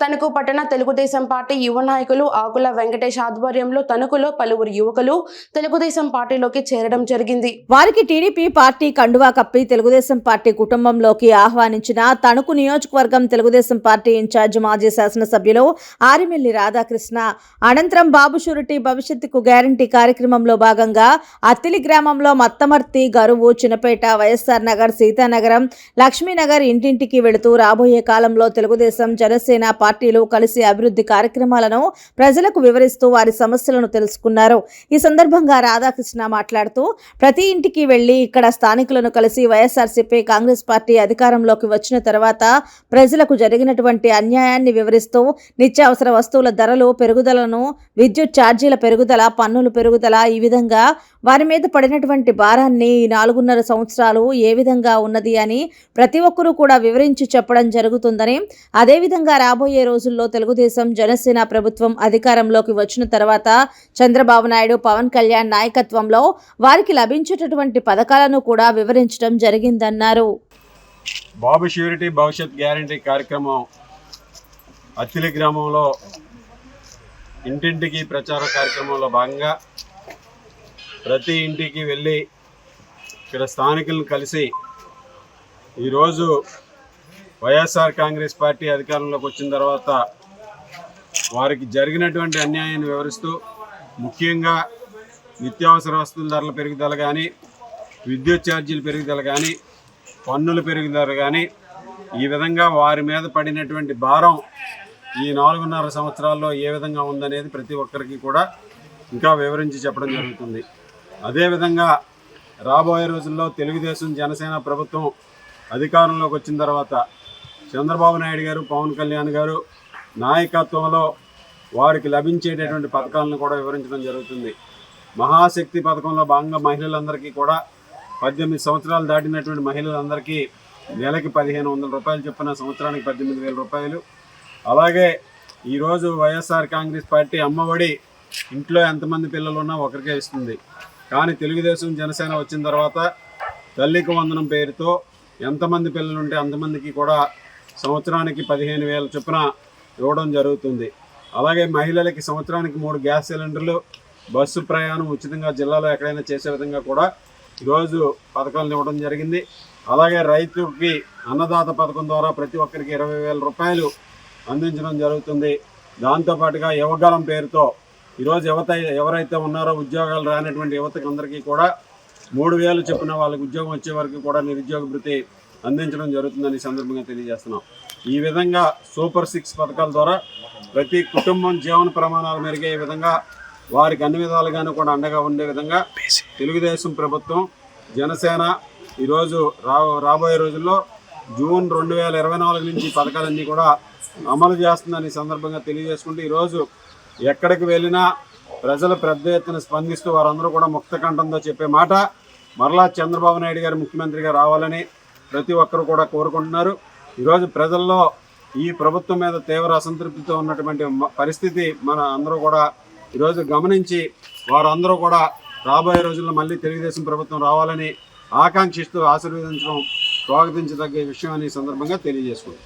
తణుకు పట్టణ తెలుగుదేశం పార్టీ యువ నాయకులు ఆకుల వెంకటేష్ ఆధ్వర్యంలో తణుకులో పలువురు యువకులు తెలుగుదేశం పార్టీలోకి చేరడం జరిగింది. వారికి టీడీపీ పార్టీ కండువా కప్పి తెలుగుదేశం పార్టీ కుటుంబంలోకి ఆహ్వానించిన తణుకు నియోజకవర్గం తెలుగుదేశం పార్టీ ఇన్ఛార్జ్ మాజీ శాసనసభ్యులు ఆరిమెల్లి రాధాకృష్ణ అనంతరం బాబు షూరిటీ భవిష్యత్తుకు గ్యారంటీ కార్యక్రమంలో భాగంగా అత్తిలి గ్రామంలో మత్తమర్తి గరువు చిన్నపేట వైఎస్ఆర్ నగర్ సీతానగరం లక్ష్మీనగర్ ఇంటింటికి వెళుతూ రాబోయే కాలంలో తెలుగుదేశం జనసేన పార్టీలు కలిసి అభివృద్ధి కార్యక్రమాలను ప్రజలకు వివరిస్తూ వారి సమస్యలను తెలుసుకున్నారు. ఈ సందర్భంగా రాధాకృష్ణ మాట్లాడుతూ ప్రతి ఇంటికి వెళ్ళి ఇక్కడ స్థానికులను కలిసి వైఎస్ఆర్సీపీ కాంగ్రెస్ పార్టీ అధికారంలోకి వచ్చిన తర్వాత ప్రజలకు జరిగినటువంటి అన్యాయాన్ని వివరిస్తూ నిత్యావసర వస్తువుల ధరలు పెరుగుదలను విద్యుత్ ఛార్జీల పెరుగుదల పన్నులు పెరుగుదల ఈ విధంగా వారి మీద పడినటువంటి భారాన్ని ఈ నాలుగున్నర సంవత్సరాలు ఏ విధంగా ఉన్నది అని ప్రతి ఒక్కరూ కూడా వివరించి చెప్పడం జరుగుతుందని అదేవిధంగా రాబోయే రోజుల్లో తెలుగుదేశం జనసేన ప్రభుత్వం అధికారంలోకి వచ్చిన తర్వాత చంద్రబాబు నాయుడు పవన్ కళ్యాణ్ నాయకత్వంలో వారికి లభించేటటువంటి పథకాలను కూడా వివరించడం జరిగిందన్నారు. బాబు ష్యూరిటీ భవిష్యత్ గ్యారంటీ కార్యక్రమం అత్తిలి గ్రామంలో ఇంటింటికి ప్రచార కార్యక్రమంలో భాగంగా ప్రతి ఇంటికి వెళ్ళి ఇక్కడ స్థానికులను కలిసి ఈరోజు వైఎస్ఆర్ కాంగ్రెస్ పార్టీ అధికారంలోకి వచ్చిన తర్వాత వారికి జరిగినటువంటి అన్యాయాన్ని వివరిస్తూ ముఖ్యంగా నిత్యావసర వస్తువుల ధరల పెరుగుదల కానీ విద్యుత్ ఛార్జీల పెరుగుదల కానీ పన్నుల పెరుగుదల కానీ ఈ విధంగా వారి మీద పడినటువంటి భారం ఈ నాలుగున్నర సంవత్సరాల్లో ఏ విధంగా ఉందనేది ప్రతి ఒక్కరికి కూడా ఇంకా వివరించి చెప్పడం జరుగుతుంది. అదేవిధంగా రాబోయే రోజుల్లో తెలుగుదేశం జనసేన ప్రభుత్వం అధికారంలోకి వచ్చిన తర్వాత చంద్రబాబు నాయుడు గారు పవన్ కళ్యాణ్ గారు నాయకత్వంలో వారికి లభించేటటువంటి పథకాలను కూడా వివరించడం జరుగుతుంది. మహాశక్తి పథకంలో భాగంగా మహిళలందరికీ కూడా పద్దెనిమిది సంవత్సరాలు దాటినటువంటి మహిళలందరికీ నెలకి పదిహేను వందల రూపాయలు చొప్పున సంవత్సరానికి పద్దెనిమిది వేల రూపాయలు. అలాగే ఈరోజు వైఎస్ఆర్ కాంగ్రెస్ పార్టీ అమ్మఒడి ఇంట్లో ఎంతమంది పిల్లలు ఉన్నా ఒకరికే ఇస్తుంది. కానీ తెలుగుదేశం జనసేన వచ్చిన తర్వాత తల్లికి వందనం పేరుతో ఎంతమంది పిల్లలు ఉంటే అంతమందికి కూడా సంవత్సరానికి పదిహేను వేల చొప్పున ఇవ్వడం జరుగుతుంది. అలాగే మహిళలకి సంవత్సరానికి మూడు గ్యాస్ సిలిండర్లు బస్సు ప్రయాణం ఉచితంగా జిల్లాలో ఎక్కడైనా చేసే విధంగా కూడా ఈరోజు పథకాలను ఇవ్వడం జరిగింది. అలాగే రైతుకి అన్నదాత పథకం ద్వారా ప్రతి ఒక్కరికి ఇరవై వేల రూపాయలు అందించడం జరుగుతుంది. దాంతోపాటుగా యువగలం పేరుతో ఈరోజు యువత ఎవరైతే ఉన్నారో ఉద్యోగాలు రానటువంటి యువతకు అందరికీ కూడా మూడు వేలు చొప్పున వాళ్ళకి ఉద్యోగం వచ్చే వరకు కూడా నిరుద్యోగ భృతి అందించడం జరుగుతుందని సందర్భంగా తెలియజేస్తున్నాం. ఈ విధంగా సూపర్ సిక్స్ పథకాల ద్వారా ప్రతి కుటుంబం జీవన ప్రమాణాలు మెరుగే విధంగా వారికి అన్ని విధాలుగాను కూడా అండగా ఉండే విధంగా తెలుగుదేశం ప్రభుత్వం జనసేన ఈరోజు రా రాబోయే రోజుల్లో జూన్ రెండు వేల ఇరవై నాలుగు నుంచి పథకాలన్నీ కూడా అమలు చేస్తుందని సందర్భంగా తెలియజేసుకుంటూ ఈరోజు ఎక్కడికి వెళ్ళినా ప్రజలు పెద్ద ఎత్తున స్పందిస్తూ వారందరూ కూడా ముక్త కంఠంతో చెప్పే మాట. మరలా చంద్రబాబు నాయుడు గారు ముఖ్యమంత్రిగా రావాలని ప్రతి ఒక్కరు కూడా కోరుకుంటున్నారు. ఈరోజు ప్రజల్లో ఈ ప్రభుత్వం మీద తీవ్ర అసంతృప్తితో ఉన్నటువంటి పరిస్థితి మన అందరూ కూడా ఈరోజు గమనించి వారందరూ కూడా రాబోయే రోజుల్లో మళ్ళీ తెలుగుదేశం ప్రభుత్వం రావాలని ఆకాంక్షిస్తూ ఆశీర్వదించడం స్వాగతించదగ్గ విషయం అనే సందర్భంగా తెలియజేసుకుంది